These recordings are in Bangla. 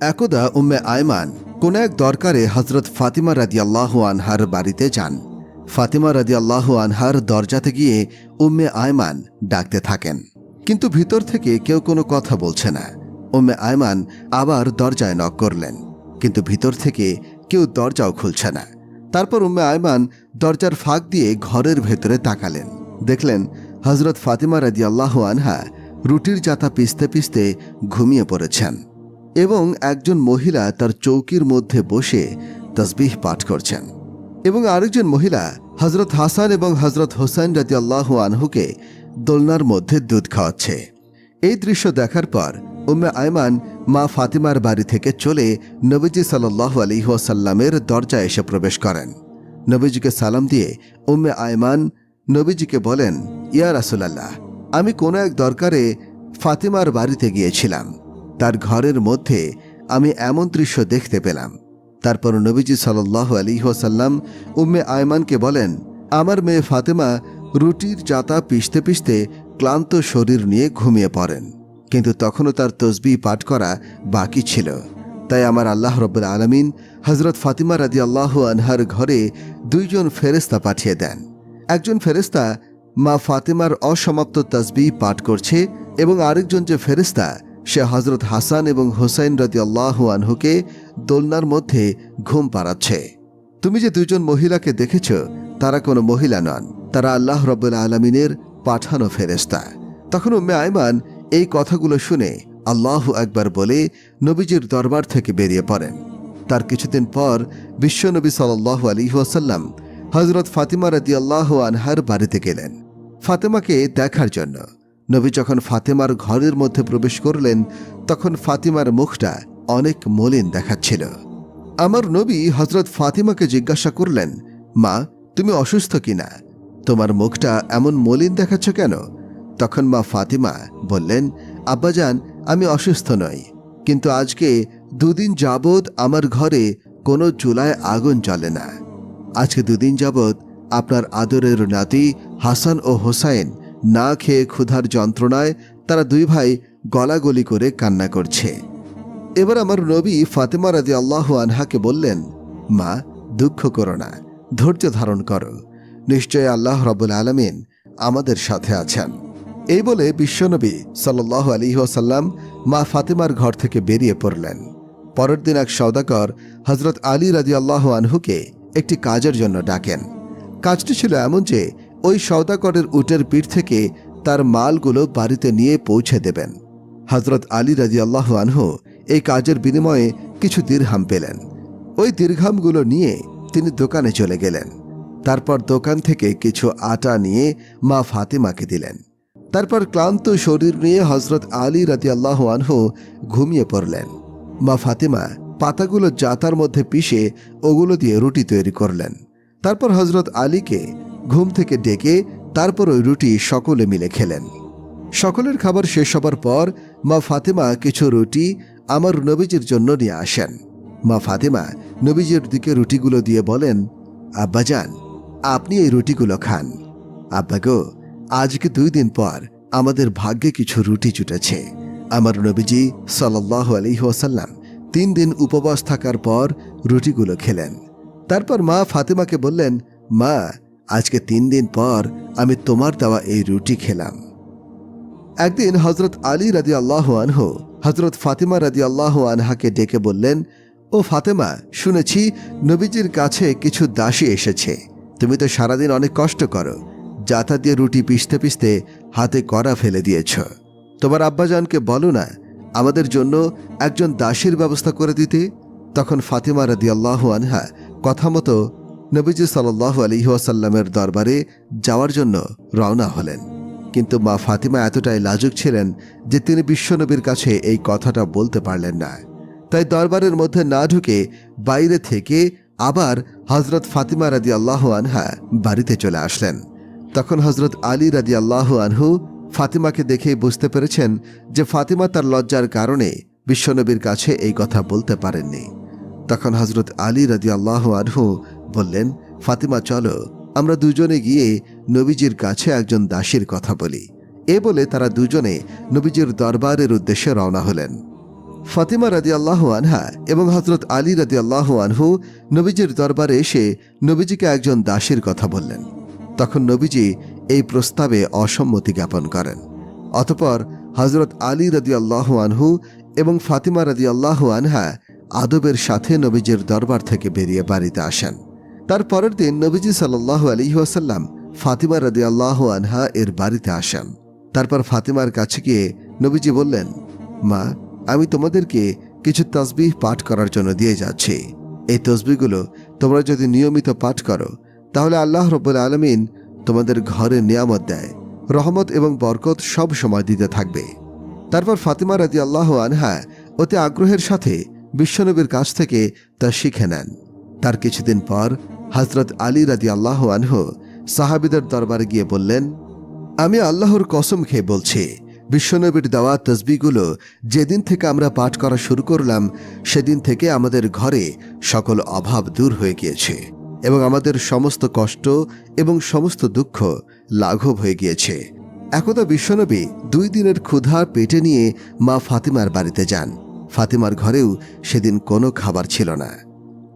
একদা উম্মে আয়মান কোন এক দরকারে হজরত ফাতিমা রাদিয়াল্লাহ আনহার বাড়িতে যান। ফাতিমা রাদিয়াল্লাহ আনহার দরজাতে গিয়ে উম্মে আয়মান ডাকতে থাকেন। কিন্তু ভিতর থেকে কেউ কোনো কথা বলছে না। উম্মে আয়মান আবার দরজায় নক করলেন। কিন্তু ভিতর থেকে কেউ দরজাও খুলছে না। তারপর উম্মে আয়মান দরজার ফাঁক দিয়ে ঘরের ভেতরে তাকালেন। দেখলেন হজরত ফাতিমা রাদিয়াল্লাহ আনহা রুটির জাতা পিষতে পিষতে ঘুমিয়ে পড়েছেন। এবং একজন মহিলা তার চৌকির মধ্যে বসে তসবিহ পাঠ করছেন। এবং আরেকজন মহিলা হজরত হাসান এবং হজরত হোসেন রাজি আল্লাহ আনহুকে দোলনার মধ্যে দুধ খাওয়াচ্ছে। এই দৃশ্য দেখার পর উম্মে আয়মান মা ফাতিমার বাড়ি থেকে চলে নবীজি সাল্লাহ আলী ওয়াসাল্লামের দরজায় এসে প্রবেশ করেন। নবীজিকে সালাম দিয়ে উম্মে আয়মান নবীজিকে বলেন, ইয়া রাসুলাল্লাহ, আমি কোনো এক দরকারে ফাতিমার বাড়িতে গিয়েছিলাম। তার ঘরের মধ্যে আমি এমন দৃশ্য দেখতে পেলাম। তারপর নবীজি সাল্লাহ আলী ওসাল্লাম উম্মে আয়মানকে বলেন, আমার মেয়ে ফাতেমা রুটির জাতা পিষতে পিষতে ক্লান্ত শরীর নিয়ে ঘুমিয়ে পড়েন। কিন্তু তখনও তার তসবি পাঠ করা বাকি ছিল। তাই আমার আল্লাহ রব্বুল আলমিন হজরত ফাতিমা রাদি আল্লাহ আনহার ঘরে দুইজন ফেরেস্তা পাঠিয়ে দেন। একজন ফেরেস্তা মা ফাতিমার অসমাপ্ত তসবি পাঠ করছে এবং আরেকজন যে ফেরেস্তা সে হজরত হাসান এবং হোসাইন রদি আল্লাহ আনহুকে দোলনার মধ্যে ঘুম পাড়াচ্ছে। তুমি যে দুজন মহিলাকে দেখেছ, তারা কোনো মহিলা নন। তারা আল্লাহ রব্বুল আলমিনের পাঠানো ফেরেস্তা তখন উম্মে আয়মান এই কথাগুলো শুনে আল্লাহ একবার বলে নবীজির দরবার থেকে বেরিয়ে পড়েন। তার কিছুদিন পর বিশ্বনবী সাল্লাহ আলী ওয়াসাল্লাম হজরত ফাতিমা রদি আল্লাহ আনহার বাড়িতে গেলেন। ফাতেমাকে দেখার জন্য নবী যখন ফাতেমার ঘরের মধ্যে প্রবেশ করলেন, তখন ফাতিমার মুখটা অনেক মলিন দেখাচ্ছিল। আমার নবী হজরত ফাতিমাকে জিজ্ঞাসা করলেন, মা, তুমি অসুস্থ কিনা? তোমার মুখটা এমন মলিন দেখাচ্ছ কেন? তখন মা ফাতিমা বললেন, আব্বাজান, আমি অসুস্থ নই, কিন্তু আজকে দুদিন যাবৎ আমার ঘরে কোনো চুলায় আগুন জ্বলে না। আজকে দুদিন যাবৎ আপনার আদরের নাতি হাসান ও হোসাইন না খেয়ে ক্ষুধার যন্ত্রণায় তারা দুই ভাই গলাগলি করে কান্না করছে। এবার আমার নবী ফাতেমা রাজি আল্লাহ আনহাকে বললেন, মা, দুঃখ করো না, ধৈর্য ধারণ করো। নিশ্চয় আল্লাহ রবুল আলমিন আমাদের সাথে আছেন। এই বলে বিশ্বনবী সাল্লাহ আলী ওসাল্লাম মা ফাতেমার ঘর থেকে বেরিয়ে পড়লেন। পরের দিন এক সৌদাকর হজরত আলী রাজি আল্লাহ আনহুকে একটি কাজের জন্য ডাকেন। কাজটি ছিল এমন যে ওই সৌদাকরের উটের পিঠ থেকে তার মালগুলো বাড়িতে নিয়ে পৌঁছে দেবেন। হজরত আলী রাজি আল্লাহ আনহু এই কাজের বিনিময়ে কিছু দীর্ঘাম পেলেন। ওই দীর্ঘামগুলো নিয়ে তিনি দোকানে চলে গেলেন। তারপর দোকান থেকে কিছু আটা নিয়ে মা ফাতেমাকে দিলেন। তারপর ক্লান্ত শরীর নিয়ে হজরত আলী রাজি আল্লাহ আনহু ঘুমিয়ে পড়লেন। মা ফাতেমা পাতাগুলো জাতার মধ্যে পিষে ওগুলো দিয়ে রুটি তৈরি করলেন। তারপর হজরত আলীকে ঘুম থেকে ডেকে তারপর ওই রুটি সকলে মিলে খেলেন। সকলের খাবার শেষ হবার পর মা ফাতেমা কিছু রুটি আমার নবীজির জন্য নিয়ে আসেন। মা ফাতেমা নবীজির দিকে রুটিগুলো দিয়ে বলেন আব্বাজান আপনি এই রুটিগুলো খান। আব্বা গো, আজকে দুই দিন পর আমাদের ভাগ্যে কিছু রুটি জুটেছে। আমার নবীজি সাল্লাহ আলহিহাসাল্লাম তিন দিন উপবাস থাকার পর রুটিগুলো খেলেন। তারপর মা ফাতেমাকে বললেন, মা আজকে তিন দিন পর আমি তোমার দেওয়া এই রুটি খেলাম। একদিন হজরত আলী রাজি আল্লাহ আনহু হজরত ফাতিমা রাজি আল্লাহ আনহাকে ডেকে বললেন, ও ফাতেমা, শুনেছি নবীজির কাছে কিছু দাসী এসেছে। তুমি তো সারাদিন অনেক কষ্ট করো। যাতা দিয়ে রুটি পিষতে পিষতে হাতে কড়া ফেলে দিয়েছ। তোমার আব্বাজানকে বলো না, আমাদের জন্য একজন দাসীর ব্যবস্থা করে দিতে। তখন ফাতিমা রাদি আল্লাহ আনহা কথা মতো নবীজি সাল্লাহ আলিহাসাল্লামের দরবারে যাওয়ার জন্য রওনা হলেন। কিন্তু মা ফাতিমা এতটাই লাজুক ছিলেন যে তিনি বিশ্বনবীর কাছে এই কথাটা বলতে পারলেন না। তাই দরবারের মধ্যে না ঢুকে বাইরে থেকে আবার হজরত ফাতিমা রাদি আল্লাহ আনহা বাড়িতে চলে আসলেন। তখন হজরত আলী রাদি আল্লাহ আনহু ফাতিমাকে দেখে বুঝতে পেরেছেন যে ফাতিমা তার লজ্জার কারণে বিশ্বনবীর কাছে এই কথা বলতে পারেননি। তখন হজরত আলী রাজি আল্লাহ আনহু বললেন, ফাতিমা, চলো, আমরা দুজনে গিয়ে নবীজির কাছে একজন দাসীর কথা বলি। এ বলে তারা দুজনে নবীজির দরবারের উদ্দেশ্যে রওনা হলেন। ফাতিমা রাদি আল্লাহ আনহা এবং হজরত আলী রাদি আল্লাহ আনহু নবীজির দরবারে এসে নবীজিকে একজন দাসীর কথা বললেন। তখন নবীজি এই প্রস্তাবে অসম্মতি জ্ঞাপন করেন। অতপর হজরত আলী রাদি আল্লাহ আনহু এবং ফাতিমা রাদি আল্লাহ আনহা আদবের সাথে নবীজির দরবার থেকে বেরিয়ে বাড়িতে আসেন। তার পরের দিন নবীজি সাল্লাহ আলী ওয়াসাল্লাম ফাতিমা রাদি আল্লাহ আনহা এর বাড়িতে আসেন। তারপর ফাতিমার কাছে গিয়ে নবীজি বললেন, মা, আমি তোমাদেরকে কিছু তসবিহ পাঠ করার জন্য দিয়ে যাচ্ছি। এই তসবিগুলো তোমরা যদি নিয়মিত পাঠ করো, তাহলে আল্লাহ রব্বুল আলমিন তোমাদের ঘরে নিয়ামত দেয়, রহমত এবং বরকত সব সময় দিতে থাকবে। তারপর ফাতিমা রাজি আল্লাহ আনহা অতি আগ্রহের সাথে বিশ্বনবীর কাছ থেকে তা শিখে নেন। তার কিছুদিন পর হজরত আলী রাজি আল্লাহ আনহু সাহাবিদের দরবারে গিয়ে বললেন, আমি আল্লাহর কসম খেয়ে বলছি, বিশ্বনবীর দেওয়া তসবিগুলো যেদিন থেকে আমরা পাঠ করা শুরু করলাম, সেদিন থেকে আমাদের ঘরে সকল অভাব দূর হয়ে গিয়েছে এবং আমাদের সমস্ত কষ্ট এবং সমস্ত দুঃখ লাঘব হয়ে গিয়েছে। একদা বিশ্বনবী দুই দিনের ক্ষুধা পেটে নিয়ে মা ফাতিমার বাড়িতে যান। ফাতিমার ঘরেও সেদিন কোনো খাবার ছিল না।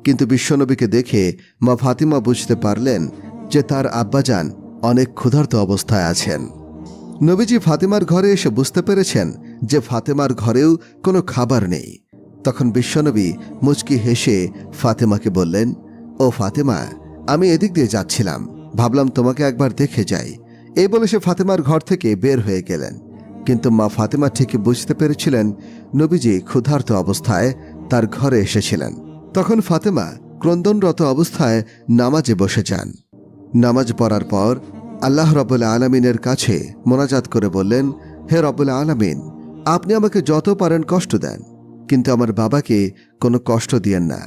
কিন্তু বিশ্বনবীকে দেখে মা ফাতিমা বুঝতে পারলেন যে তার আব্বাজান অনেক ক্ষুধার্ত অবস্থায় আছেন। নবীজি ফাতিমার ঘরে এসে বুঝতে পেরেছেন যে ফাতেমার ঘরেও কোনো খাবার নেই। তখন বিশ্বনবী মুচকি হেসে ফাতেমাকে বললেন, ও ফাতেমা, আমি এদিক দিয়ে যাচ্ছিলাম। ভাবলাম তোমাকে একবার দেখে যাই। এই বলে সে ফাতেমার ঘর থেকে বের হয়ে গেলেন। কিন্তু মা ফাতেমা ঠিকই বুঝতে পেরেছিলেন নবীজি ক্ষুধার্ত অবস্থায় তার ঘরে এসেছিলেন। তখন ফাতেমা ক্রন্দনরত অবস্থায় নামাজে বসে যান। নামাজ পড়ার পর আল্লাহ রবুল্লা আলমিনের কাছে মোনাজাত করে বললেন, হে রবুল্লা আলমিন, আপনি আমাকে যত পারেন কষ্ট দেন, কিন্তু আমার বাবাকে কোনো কষ্ট দিয়েন না।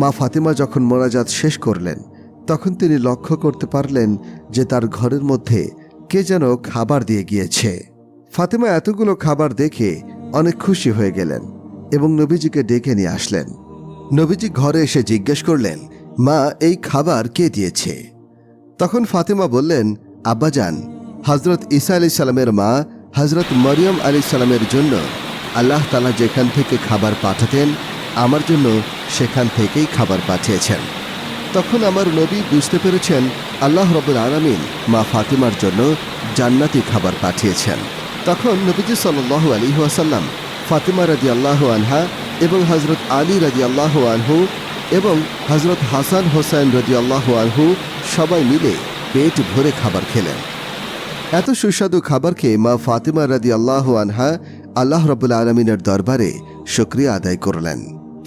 মা ফাতিমা যখন মোনাজাত শেষ করলেন, তখন তিনি লক্ষ্য করতে পারলেন যে তার ঘরের মধ্যে কে যেন খাবার দিয়ে গিয়েছে। ফাতিমা এতগুলো খাবার দেখে অনেক খুশি হয়ে গেলেন এবং নবীজিকে ডেকে নিয়ে আসলেন। নবীজি ঘরে এসে জিজ্ঞেস করলেন, মা, এই খাবার কে দিয়েছে? তখন ফাতেমা বললেন আব্বাজান হজরত ঈসা আলি সালামের মা হজরত মরিয়ম আলি সালামের জন্য আল্লাহ তালা যেখান থেকে খাবার পাঠাতেন, আমার জন্য সেখান থেকেই খাবার পাঠিয়েছেন। তখন আমার নবী বুঝতে পেরেছেন, আল্লাহ রবুল আলমিন মা ফাতিমার জন্য জান্নাতি খাবার পাঠিয়েছেন। তখন নবীজি সাল্লাহ আলী ওয়াসাল্লাম ফাতিমা রাজি আল্লাহ আনহা এবং হজরত আলী রাজি আল্লাহ আনহু এবং হজরত হাসান হোসেন রদি আল্লাহ আনহু সবাই মিলে পেট ভরে খাবার খেলেন। এত সুস্বাদু খাবার খেয়ে মা ফাতিমা রাদি আল্লাহ আনহা আল্লাহ রবুল্লা আলমিনের দরবারে শুক্রিয়া আদায় করলেন।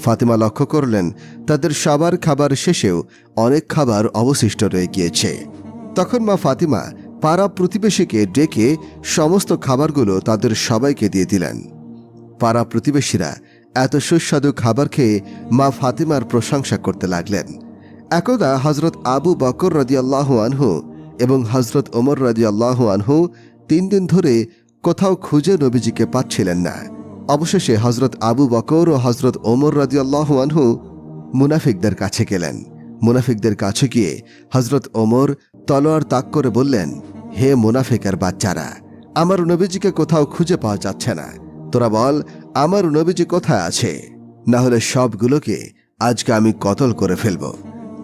ফাতিমা লক্ষ্য করলেন, তাদের সবার খাবার শেষেও অনেক খাবার অবশিষ্ট রয়ে গিয়েছে। তখন মা ফাতিমা পাড়া প্রতিবেশীকে ডেকে সমস্ত খাবারগুলো তাদের সবাইকে দিয়ে দিলেন। পাড়া প্রতিবেশীরা এত সুস্বাদু খাবার খেয়ে মা ফাতিমার প্রশংসা করতে লাগলেন। একদা হজরত আবু বকর রদিয়াল্লাহ আনহু এবং হজরত ওমর রদিয়াল্লাহ আনহু তিন দিন ধরে কোথাও খুঁজে নবীজিকে পাচ্ছিলেন না। অবশেষে হজরত আবু বকর ও হজরত ওমর রদিয়াল্লাহ আনহু মুনাফিকদের কাছে গেলেন। মুনাফিকদের কাছে গিয়ে হজরত ওমর তলোয়ার তাক করে বললেন, হে মুনাফিকের বাচ্চারা, আমার নবীজিকে কোথাও খুঁজে পাওয়া যাচ্ছে না। তোরা বল, আমার নবীজি কোথায় আছে? না হলে সবগুলোকে আজকে আমি কতল করে ফেলব।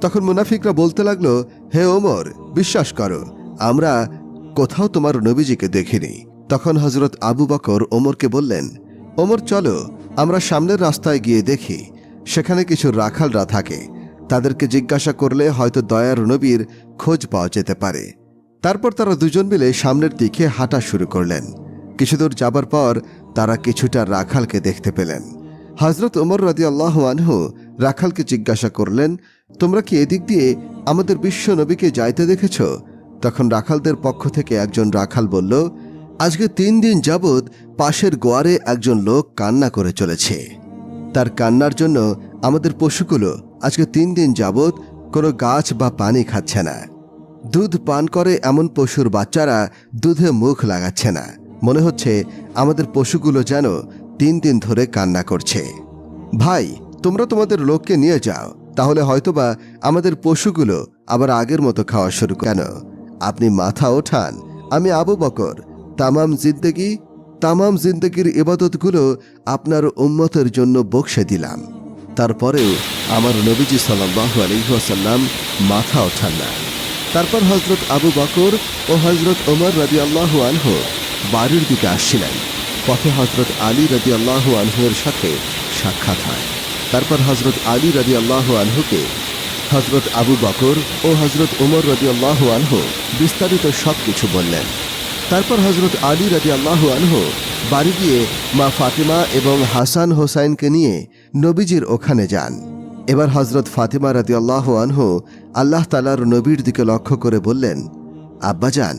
তখন মুনাফিকরা বলতে লাগল, হে ওমর, বিশ্বাস করো, আমরা কোথাও তোমার নবীজিকে দেখিনি। তখন হজরত আবু বকর ওমরকে বললেন, ওমর, চলো, আমরা সামনের রাস্তায় গিয়ে দেখি, সেখানে কিছু রাখালরা থাকে। তাদেরকে জিজ্ঞাসা করলে হয়তো দয়ার নবীর খোঁজ পাওয়া যেতে পারে। তারপর তারা দুজন মিলে সামনের দিকে হাঁটা শুরু করলেন। কিছুদূর যাবার পর তারা কিছুটা রাখালকে দেখতে পেলেন। হজরত ওমর রাজি আল্লাহ রাখালকে জিজ্ঞাসা করলেন, তোমরা কি এদিক দিয়ে আমাদের বিশ্ব নবীকে যাইতে দেখেছ? তখন রাখালদের পক্ষ থেকে একজন রাখাল বলল, আজকে তিন দিন যাবৎ পাশের গোয়ারে একজন লোক কান্না করে চলেছে। তার কান্নার জন্য আমাদের পশুগুলো আজকে তিন দিন যাবৎ কোনো গাছ বা পানি খাচ্ছে না। দুধ পান করে এমন পশুর বাচ্চারা দুধে মুখ লাগাচ্ছে না। মনে হচ্ছে আমাদের পশুগুলো যেন তিন দিন ধরে কান্না করছে। ভাই, তোমরা তোমাদের লোককে নিয়ে যাও, তাহলে হয়তোবা আমাদের পশুগুলো আবার আগের মতো খাওয়া শুরু কেন? আপনি মাথা ওঠান। আমি আবু বকর, তামাম জিদ্দেগি তামাম জিন্দগির ইবাদতগুলো আপনার উম্মতের জন্য বকশে দিলাম। তারপরেও আমার নবীজি সাল্লাহ আলহিহাসাল্লাম মাথা ওঠান না। তারপর হজরত আবু বকর ও হজরত ওমর রাজি আল্লাহ আনহু বাড়ির দিকে আসছিলেন। পথে হজরত আলী রাজি আল্লাহ আনহুয়ের সাথে সাক্ষাৎ হয়। তারপর হজরত আলী রাজি আল্লাহ আনহুকে হজরত আবু বকর ও হজরত উমর রদি আল্লাহ আনহু বিস্তারিত সব কিছু বললেন। তারপর হজরত আলী রাজি আল্লাহ আনহু বাড়ি গিয়ে মা ফাতিমা এবং হাসান হোসাইনকে নিয়ে নবীজির ওখানে যান। এবার হজরত ফাতিমা রাজি আল্লাহ আনহু আল্লাহ তালার নবীর দিকে লক্ষ্য করে বললেন, আব্বাজান,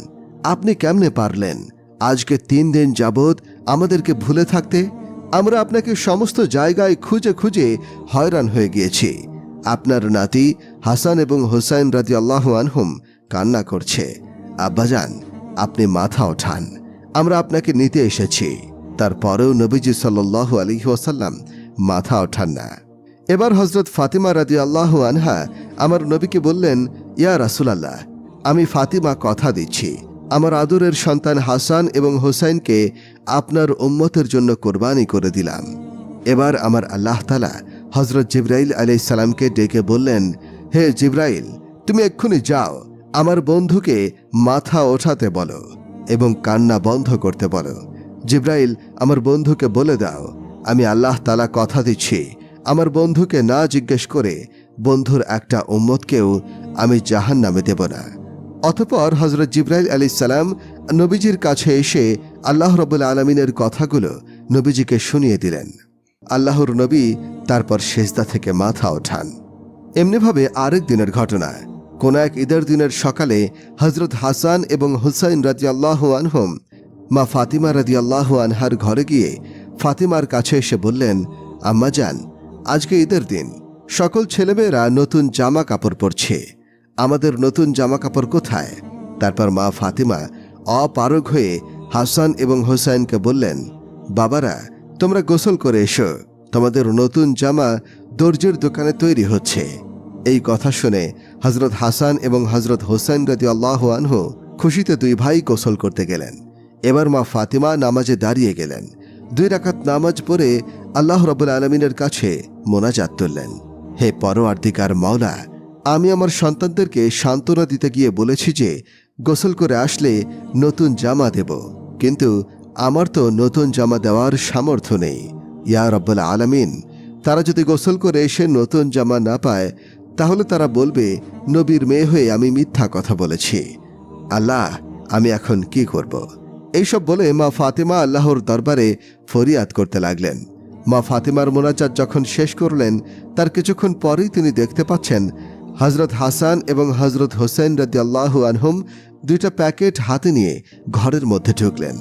আপনি কেমনে পারলেন? আজকে তিন দিন যাবৎ আমাদেরকে ভুলে থাকতে আমরা আপনাকে সমস্ত জায়গায় খুঁজে খুঁজে হয়রান হয়ে গিয়েছি। আপনার নাতি হাসান এবং হোসাইন রাজি আল্লাহ আনহুম কান্না করছে। আব্বাজান আপনি মাথা ওঠান। আমরা আপনাকে নিতে এসেছি। তারপরেও নবীজি সাল্লাহ আলী ওসাল্লাম মাথা ওঠান না। এবার হজরত ফাতিমা রাজি আল্লাহ আনহা আমার নবীকে বললেন, ইয়া রাসুলাল্লাহ, আমি ফাতিমা কথা দিচ্ছি। আমার আদরের সন্তান হাসান এবং হোসাইনকে আপনার উম্মতের জন্য কোরবানি করে দিলাম। এবার আমার আল্লাহ তালা হজরত জিব্রাইল সালামকে ডেকে বললেন, হে জিব্রাইল, তুমি এক্ষুনি যাও, আমার বন্ধুকে মাথা ওঠাতে বলো এবং কান্না বন্ধ করতে বলো। জিব্রাইল, আমার বন্ধুকে বলে দাও, আমি আল্লাহ তালা কথা দিচ্ছি। আমার বন্ধুকে না জিজ্ঞেস করে বন্ধুর একটা উম্মতকেও আমি জাহান নামে দেব না। অতপর হজরত জিব্রাইল আলী সালাম নবীজির কাছে এসে আল্লাহ রবুল আলমিনের কথাগুলো নবীজিকে শুনিয়ে দিলেন। আল্লাহর নবী তারপর সেজদা থেকে মাথা ওঠান। এমনিভাবে আরেক দিনের ঘটনা। কোন এক ঈদের দিনের সকালে হজরত হাসান এবং হুসাইন রাজি আল্লাহ আনহম মা ফাতিমা রাজি আল্লাহ আনহার ঘরে গিয়ে ফাতিমার কাছে এসে বললেন, আম্মা যান আজকে ঈদের দিন। সকল ছেলেমেয়েরা নতুন জামা কাপড় পরছে। আমাদের নতুন জামা কাপড় কোথায়? তারপর মা ফাতিমা অপারগ হয়ে হাসান এবং হোসাইনকে বললেন, বাবারা, তোমরা গোসল করে এসো। তোমাদের নতুন জামা দর্জির দোকানে তৈরি হচ্ছে। এই কথা শুনে হজরত হাসান এবং হজরত হোসেন রাজি আল্লাহ আনহু খুশিতে দুই ভাই গোসল করতে গেলেন। এবার মা ফাতিমা নামাজে দাঁড়িয়ে গেলেন। দুই রাকাত নামাজ পড়ে আল্লাহ রবুল আলমিনের কাছে মোনাজাত তুললেন। হে পরোয়ার্দিকার মাওলা আমি আমার সন্তানদেরকে সান্ত্বনা দিতে গিয়ে বলেছি যে, গোসল করে আসলে নতুন জামা দেব। কিন্তু আমার তো নতুন জামা দেওয়ার সামর্থ্য নেই। ইয়া রব্বুল আলামিন, তারা যদি গোসল করে এসে নতুন জামা না পায়, তাহলে তারা বলবে, নবীর মেয়ে হয়ে আমি মিথ্যা কথা বলেছি। আল্লাহ, আমি এখন কি করব। এইসব বলে মা ফাতেমা আল্লাহর দরবারে ফরিয়াদ করতে লাগলেন। মা ফাতেমার মোনাজাত যখন শেষ করলেন, তার কিছুক্ষণ পরেই তিনি দেখতে পাচ্ছেন হজরত হাসান এবং হজরত হোসেন রাজি আল্লাহ আনহুম দুইটা প্যাকেট হাতে নিয়ে ঘরের মধ্যে ঢুকলেন।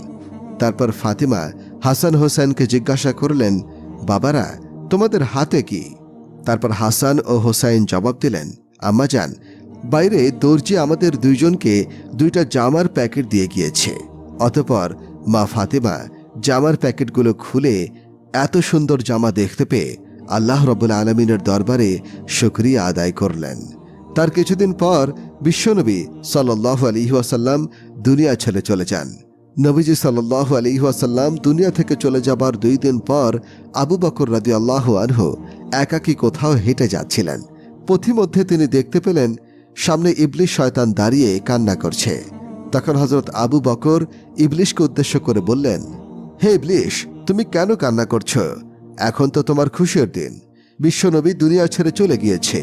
তারপর ফাতিমা হাসান হোসেনকে জিজ্ঞাসা করলেন, বাবারা, তোমাদের হাতে কি? তারপর হাসান ও হোসাইন জবাব দিলেন, আম্মা যান বাইরে দর্জি আমাদের দুইজনকে দুইটা জামার প্যাকেট দিয়ে গিয়েছে। অতপর মা ফাতেমা জামার প্যাকেটগুলো খুলে এত সুন্দর জামা দেখতে পেয়ে আল্লাহ রবুল আলমিনের দরবারে শুক্রিয়া আদায় করলেন। তার কিছুদিন পর বিশ্বনবী সাল্লাহ আলিহাসাল্লাম দুনিয়া ছেড়ে চলে যান। নবীজি সাল্লাহ আলিহাসাল্লাম দুনিয়া থেকে চলে যাবার দুই দিন পর আবু বকর রাজি আল্লাহ আনহু একাকী কোথাও হেঁটে যাচ্ছিলেন। পথিমধ্যে তিনি দেখতে পেলেন, সামনে ইবলিশ শয়তান দাঁড়িয়ে কান্না করছে। তখন হজরত আবু বকর ইবলিশকে উদ্দেশ্য করে বললেন, হে ইবলিশ, তুমি কেন কান্না করছ? এখন তো তোমার খুশির দিন। বিশ্বনবী দুনিয়া ছেড়ে চলে গিয়েছে।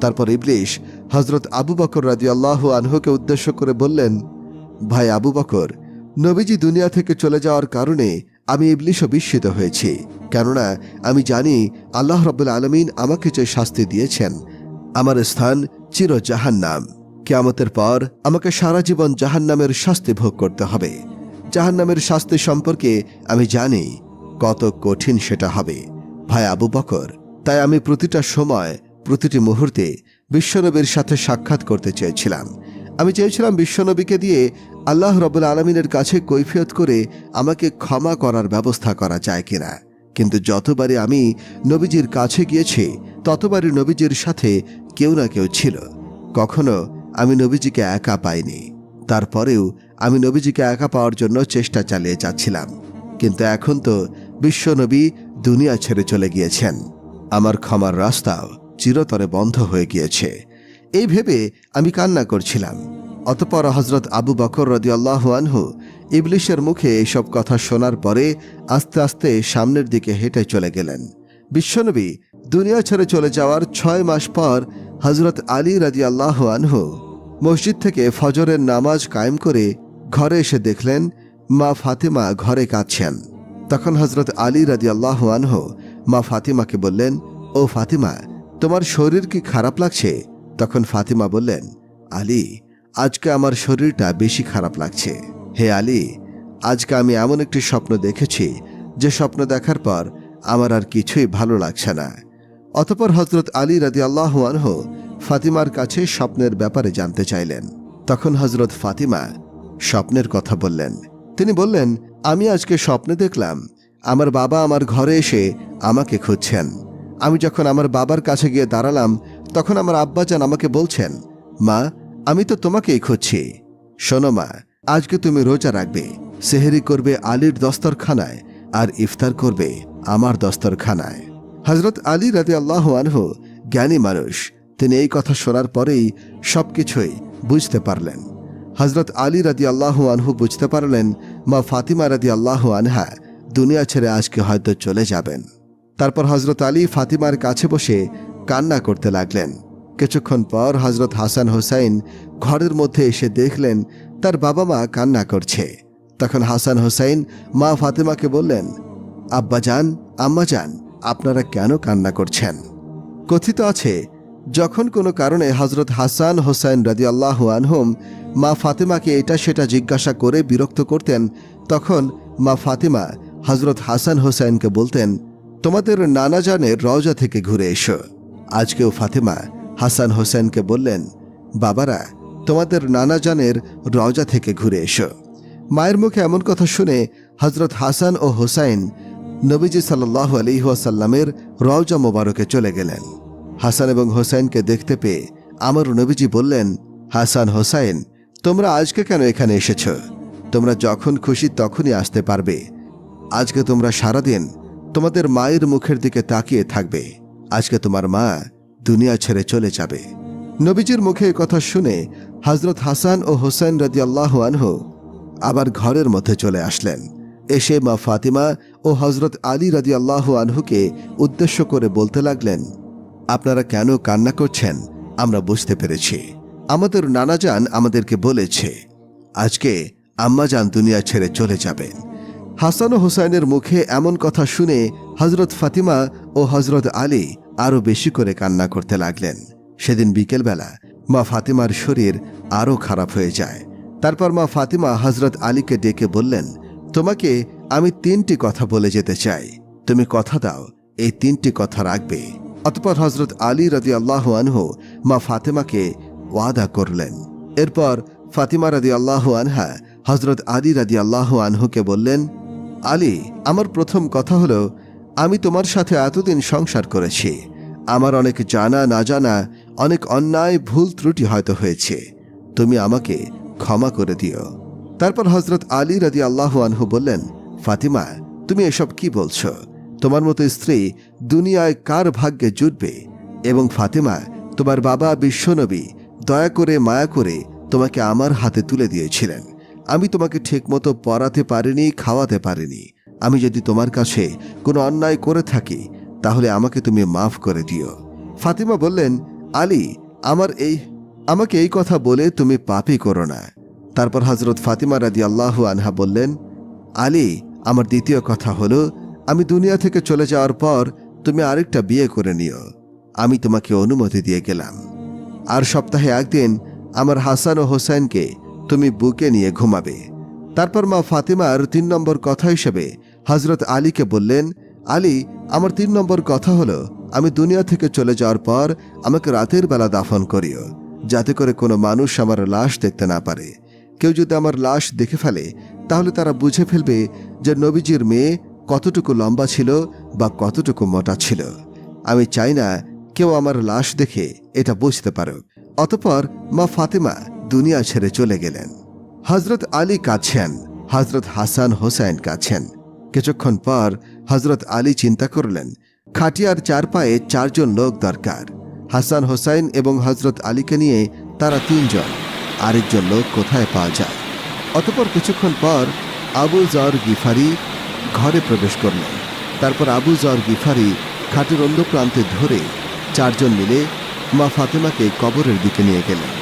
তারপর ইবলিশ হজরত আবু বকর রাজি আল্লাহ আনহুকে উদ্দেশ্য করে বললেন, ভাই আবু বকর, নবীজি দুনিয়া থেকে চলে যাওয়ার কারণে আমি ইবলিশও বিস্মিত হয়েছি। কেননা আমি জানি আল্লাহ রব্বুল আলমিন আমাকে যে শাস্তি দিয়েছেন, আমার স্থান চির জাহান্নাম কেয়ামতের পর আমাকে সারা জীবন জাহান্নামের শাস্তি ভোগ করতে হবে। জাহান্নামের শাস্তি সম্পর্কে আমি জানি কত কঠিন সেটা হবে। ভাই আবু বকর, তাই আমি প্রতিটা সময়, প্রতিটি মুহূর্তে বিশ্বনবীর সাথে সাক্ষাৎ করতে চেয়েছিলাম। আমি চেয়েছিলাম বিশ্বনবীকে দিয়ে আল্লাহ রবুল আলমিনের কাছে কৈফিয়ত করে আমাকে ক্ষমা করার ব্যবস্থা করা যায় কিনা। কিন্তু যতবারই আমি নবীজির কাছে গিয়েছি, ততবারই নবীজির সাথে কেউ না কেউ ছিল। কখনো আমি নবীজিকে একা পাইনি। তারপরেও আমি নবীজিকে একা পাওয়ার জন্য চেষ্টা চালিয়ে যাচ্ছিলাম। কিন্তু এখন তো বিশ্বনবী দুনিয়া ছেড়ে চলে গিয়েছেন। আমার ক্ষমার রাস্তাও চিরতরে বন্ধ হয়ে গিয়েছে। এই ভেবে আমি কান্না করছিলাম। অতপর হজরত আবু বকর রদিয়াল্লাহ আনহু ইবলিশের মুখে এইসব কথা শোনার পরে আস্তে আস্তে সামনের দিকে হেঁটে চলে গেলেন। বিশ্বনবী দুনিয়া ছেড়ে চলে যাওয়ার ছয় মাস পর হজরত আলী রাদিয়াল্লাহ আনহু মসজিদ থেকে ফজরের নামাজ কায়েম করে ঘরে এসে দেখলেন, মা ফাতেমা ঘরে কাঁদছেন। তখন হজরত আলী রাজি রাদিয়াল্লাহ আনহু মা ফাতিমাকে বললেন, ও ফাতিমা, তোমার শরীর কি খারাপ লাগছে? তখন ফাতিমা বললেন, আলী, আজকে আমার শরীরটা বেশি খারাপ লাগছে। হে আলী, আজকে আমি এমন একটি স্বপ্ন দেখেছি, যে স্বপ্ন দেখার পর আমার আর কিছুই ভালো লাগছে না। অতপর হজরত আলী রাদি আল্লাহ আনহু ফাতিমার কাছে স্বপ্নের ব্যাপারে জানতে চাইলেন। তখন হজরত ফাতিমা স্বপ্নের কথা বললেন তিনি বললেন, আমি আজকে স্বপ্নে দেখলাম, আমার বাবা আমার ঘরে এসে আমাকে খুঁজছেন। আমি যখন আমার বাবার কাছে গিয়ে দাঁড়ালাম, তখন আমার আব্বাজান আমাকে বলছেন, মা, আমি তো তোমাকেই খুঁজছি। শোনো মা, আজকে তুমি রোজা রাখবে, সেহেরি করবে আলীর দস্তরখানায় আর ইফতার করবে আমার দস্তরখানায়। হজরত আলী রাতে আল্লাহ আনহু জ্ঞানী মানুষ, তিনি এই কথা শোনার পরেই সবকিছুই বুঝতে পারলেন। হজরত আলী রাদি আল্লাহ আনহু বুঝতে পারলেন মা ফাতিমা রাদি আল্লাহ আনহা দুনিয়া ছেড়ে আজকে হয়তো চলে যাবেন। তারপর হজরত আলী ফাতিমার কাছে বসে কান্না করতে লাগলেন। কিছুক্ষণ পর হজরত হাসান হোসাইন ঘরের মধ্যে এসে দেখলেন তার বাবা মা কান্না করছে। তখন হাসান হোসাইন মা ফাতিমাকে বললেন, আব্বা যান, আম্মা যান, আপনারা কেন কান্না করছেন? কথিত আছে, যখন কোনো কারণে হজরত হাসান হোসাইন রাজি আল্লাহ আনহুম মা ফাতেমাকে এটা সেটা জিজ্ঞাসা করে বিরক্ত করতেন। তখন মা ফাতিমা হজরত হাসান হোসাইনকে বলতেন, তোমাদের নানা জানের রওজা থেকে ঘুরে এসো। আজকেও ফাতেমা হাসান হোসেনকে বললেন, বাবারা, তোমাদের নানা জানের রওজা থেকে ঘুরে এসো। মায়ের মুখে এমন কথা শুনে হজরত হাসান ও হোসাইন নবীজি সাল্লাহ আলিহাসাল্লামের রওজা মোবারকে চলে গেলেন। হাসান এবং হোসাইনকে দেখতে পেয়ে আমার নবীজি বললেন, হাসান, হোসাইন তোমরা আজকে কেন এখানে এসেছ? তোমরা যখন খুশি তখনই আসতে পারবে। আজকে তোমরা সারাদিন তোমাদের মায়ের মুখের দিকে তাকিয়ে থাকবে। আজকে তোমার মা দুনিয়া ছেড়ে চলে যাবে। নবীজির মুখে কথা শুনে হজরত হাসান ও হোসেন রাজি আল্লাহ আনহু আবার ঘরের মধ্যে চলে আসলেন। এসে মা ফাতিমা ও হজরত আলী রাজি আল্লাহ আনহুকে উদ্দেশ্য করে বলতে লাগলেন, আপনারা কেন কান্না করছেন? আমরা বুঝতে পেরেছি। আমাদের নানাজান আমাদেরকে বলেছে, আজকে আম্মাজান দুনিয়া ছেড়ে চলে যাবেন। হাসান ও হোসাইনের মুখে এমন কথা শুনে হজরত ফাতিমা ও হজরত আলী আরও বেশি করে কান্না করতে লাগলেন। সেদিন বিকেলবেলা মা ফাতিমার শরীর আরও খারাপ হয়ে যায়। তারপর মা ফাতিমা হজরত আলীকে ডেকে বললেন, তোমাকে আমি তিনটি কথা বলে যেতে চাই। তুমি কথা দাও, এই তিনটি কথা রাখবে। অতপর হজরত আলী রাজি আল্লাহ আনহু মা ফাতেমাকে ওয়াদা করলেন। এরপর ফাতিমা রাদি আল্লাহ আনহা হজরত আলী রাদি আল্লাহ আনহুকে বললেন, আলী, আমার প্রথম কথা হলো, আমি তোমার সাথে এতদিন সংসার করেছি। আমার অনেক জানা, না জানা, অনেক অন্যায়, ভুল ত্রুটি হয়তো হয়েছে। তুমি আমাকে ক্ষমা করে দিও। তারপর হজরত আলী রাদি আল্লাহ আনহু বললেন, ফাতিমা, তুমি এসব কি বলছো? তোমার মতো স্ত্রী দুনিয়ায় কার ভাগ্যে জুটবে? এবং ফাতেমা, তোমার বাবা বিশ্বনবী দয়া করে, মায়া করে তোমাকে আমার হাতে তুলে দিয়েছিলেন। আমি তোমাকে ঠিকমতো পড়াতে পারিনি, খাওয়াতে পারিনি। আমি যদি তোমার কাছে কোনো অন্যায় করে থাকি, তাহলে আমাকে তুমি মাফ করে দিও। ফাতিমা বললেন, আলী, আমার এই, আমাকে এই কথা বলে তুমি পাপই করো না। তারপর হজরত ফাতিমা রাদি আল্লাহ আনহা বললেন, আলী, আমার দ্বিতীয় কথা হলো, আমি দুনিয়া থেকে চলে যাওয়ার পর তুমি আরেকটা বিয়ে করে নিও। আমি তোমাকে অনুমতি দিয়ে গেলাম। আর সপ্তাহে একদিন আমার হাসান ও হোসেনকে তুমি বুকে নিয়ে ঘুমাবে। তারপর মা ফাতিমার তিন নম্বর কথা হিসেবে হজরত আলীকে বললেন, আলী, আমার তিন নম্বর কথা হলো, আমি দুনিয়া থেকে চলে যাওয়ার পর আমাকে রাতের বেলা দাফন করিও, যাতে করে কোনো মানুষ আমার লাশ দেখতে না পারে। কেউ যদি আমার লাশ দেখে ফেলে, তাহলে তারা বুঝে ফেলবে যে নবীজির মেয়ে কতটুকু লম্বা ছিল বা কতটুকু মোটা ছিল। আমি চাই না কেউ আমার লাশ দেখে এটা বুঝতে পারুক অতপর মা ফাতেমা দুনিয়া ছেড়ে চলে গেলেন। হজরত আলী কাছেন হজরত হাসান হোসাইন কাছেন কিছুক্ষণ পর হজরত আলী চিন্তা করলেন, খাটিয়ার চার পায়ে চারজন লোক দরকার। হাসান হোসাইন এবং হজরত আলীকে নিয়ে তারা তিনজন, আরেকজন লোক কোথায় পাওয়া যায়? অতপর কিছুক্ষণ পর আবু জর গিফারি ঘরে প্রবেশ করলেন। তারপর আবু জর গিফারি খাটের অন্য প্রান্তে ধরে চারজন মিলে মা ফাতেমাকে কবরের দিকে নিয়ে গেলেন।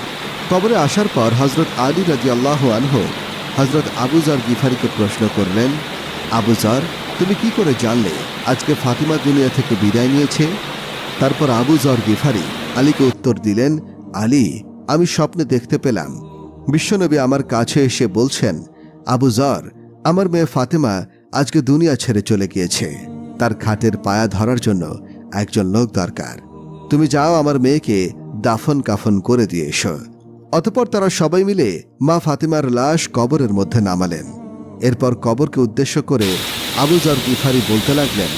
কবরে আসার পর হজরত আলী রাজি আল্লাহ আনহু হজরত আবুজার গিফারিকে প্রশ্ন করলেন আবুজার তুমি কি করে জানলে আজকে ফাতিমা দুনিয়া থেকে বিদায় নিয়েছে? তারপর আবুজর গিফারি আলীকে উত্তর দিলেন, আলী, আমি স্বপ্নে দেখতে পেলাম। বিশ্বনবী আমার কাছে এসে বলছেন আবুজর আমার মেয়ে ফাতেমা আজকে দুনিয়া ছেড়ে চলে গিয়েছে। তার খাটের পায়া ধরার জন্য একজন লোক দরকার। তুমি যাও আমার মেয়েকে দাফন কাফন করে দিয়ে এসো। অতপর তারা সবাই মিলে মা ফাতিমার লাশ কবরের মধ্যে নামালেন। এরপর কবরকে উদ্দেশ্য করে আবুজর গিফারি বলতে লাগলেন,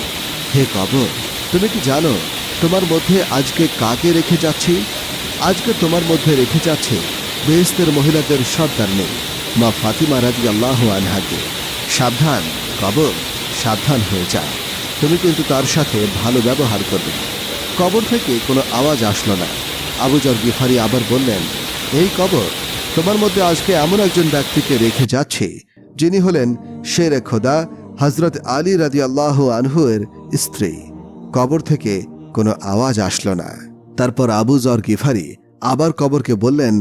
হে কবর, তুমি কি জানো তোমার মধ্যে আজকে কাকে রেখে যাচ্ছি? আজকে তোমার মধ্যে রেখে যাচ্ছে বেহেস্তের মহিলাদের সর্দার নেই, মা ফাতিমা রাজি আল্লাহ আনহাকে। সাবধান, কবর সাবধান হয়ে যায় তুমি কিন্তু তার সাথে ভালো ব্যবহার করবে কবর থেকে কোনো আওয়াজ আসলো না। আবুজর গিফারি আবার বললেন, এই কবর তোমার মধ্যে আজকে এমন একজন ব্যক্তিকে রেখে যাচ্ছে, যিনি হলেন শেরে খোদা হজরত আলী রাজি আল্লাহ আনহুয়ের স্ত্রী। কবর থেকে কোনো আওয়াজ আসলো না। তারপর আবু জর গিফারি আবার কবরকে বললেন,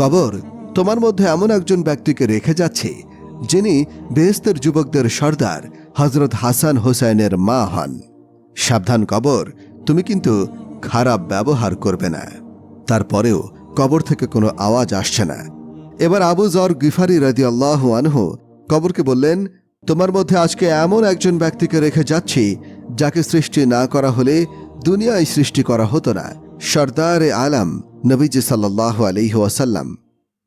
কবর তোমার মধ্যে এমন একজন ব্যক্তিকে রেখে যাচ্ছে, যিনি বেহেস্তের যুবকদের সর্দার হজরত হাসান হোসাইনের মা হন। সাবধান কবর তুমি কিন্তু খারাপ ব্যবহার করবে না। তারপরেও কবর থেকে কোনো আওয়াজ আসছে না। এবার আবু জর গিফারি রাজি আল্লাহ আনহু কবরকে বললেন, তোমার মধ্যে আজকে এমন একজন ব্যক্তিকে রেখে যাচ্ছি, যাকে সৃষ্টি না করা হলে দুনিয়ায় সৃষ্টি করা হতো না। সর্দার এ আলাম, নবীজি সাল্লাহ আলিহ ওয়াসাল্লাম।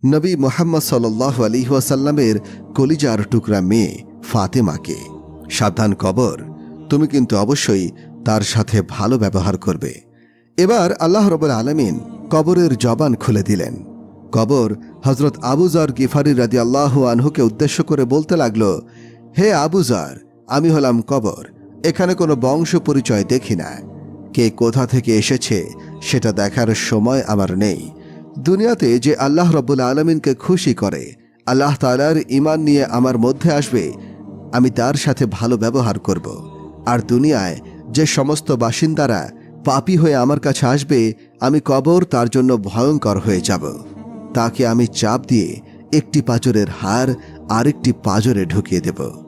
নবী মোহাম্মদ সাল্লাহ আলিহ ওয়াসাল্লামের কলিজার টুকরা মেয়ে ফাতেমাকে। সাবধান কবর। তুমি কিন্তু অবশ্যই তার সাথে ভালো ব্যবহার করবে। এবার আল্লাহ রবুল আলমিন কবরের জবান খুলে দিলেন। কবর হজরত আবুজার গিফারি রাজি আল্লাহ আনহুকে উদ্দেশ্য করে বলতে লাগল, হে আবুজার আমি হলাম কবর, এখানে কোনো বংশ পরিচয় দেখি না। কে কোথা থেকে এসেছে সেটা দেখার সময় আমার নেই। দুনিয়াতে যে আল্লাহ রব্বুল আলমিনকে খুশি করে, আল্লাহ তালার ইমান নিয়ে আমার মধ্যে আসবে, আমি তার সাথে ভালো ব্যবহার করব। আর দুনিয়ায় যে সমস্ত বাসিন্দারা পাপি হয়ে আমার কাছে আসবে, আমি কবর তার জন্য ভয়ঙ্কর হয়ে যাব। তাকে আমি চাপ দিয়ে একটি পাজরের হার আরেকটি পাজরে ঢুকিয়ে দেব।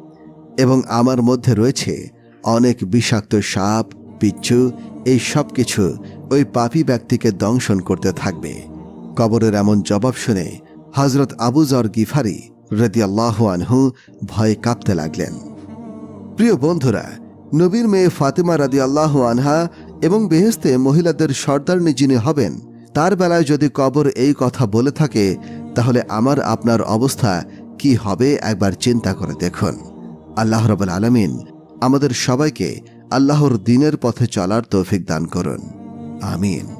এবং আমার মধ্যে রয়েছে অনেক বিষাক্ত সাপ, পিচ্ছু, এই সব কিছু ওই পাপি ব্যক্তিকে দংশন করতে থাকবে। কবরের এমন জবাব শুনে হজরত আবুজর গিফারি রদিয়াল্লাহ আনহু ভয়ে কাঁপতে লাগলেন। প্রিয় বন্ধুরা নবীর মেয়ে ফাতেমা রাদি আল্লাহ আনহা এবং বেহেস্তে মহিলাদের সর্দারনি যিনি হবেন, তার বেলায় যদি কবর এই কথা বলে থাকে, তাহলে আমার আপনার অবস্থা কি হবে একবার চিন্তা করে দেখুন। আল্লাহ রবুল আলমিন আমাদের সবাইকে আল্লাহর দিনের পথে চলার তৌফিক দান করুন। আমিন।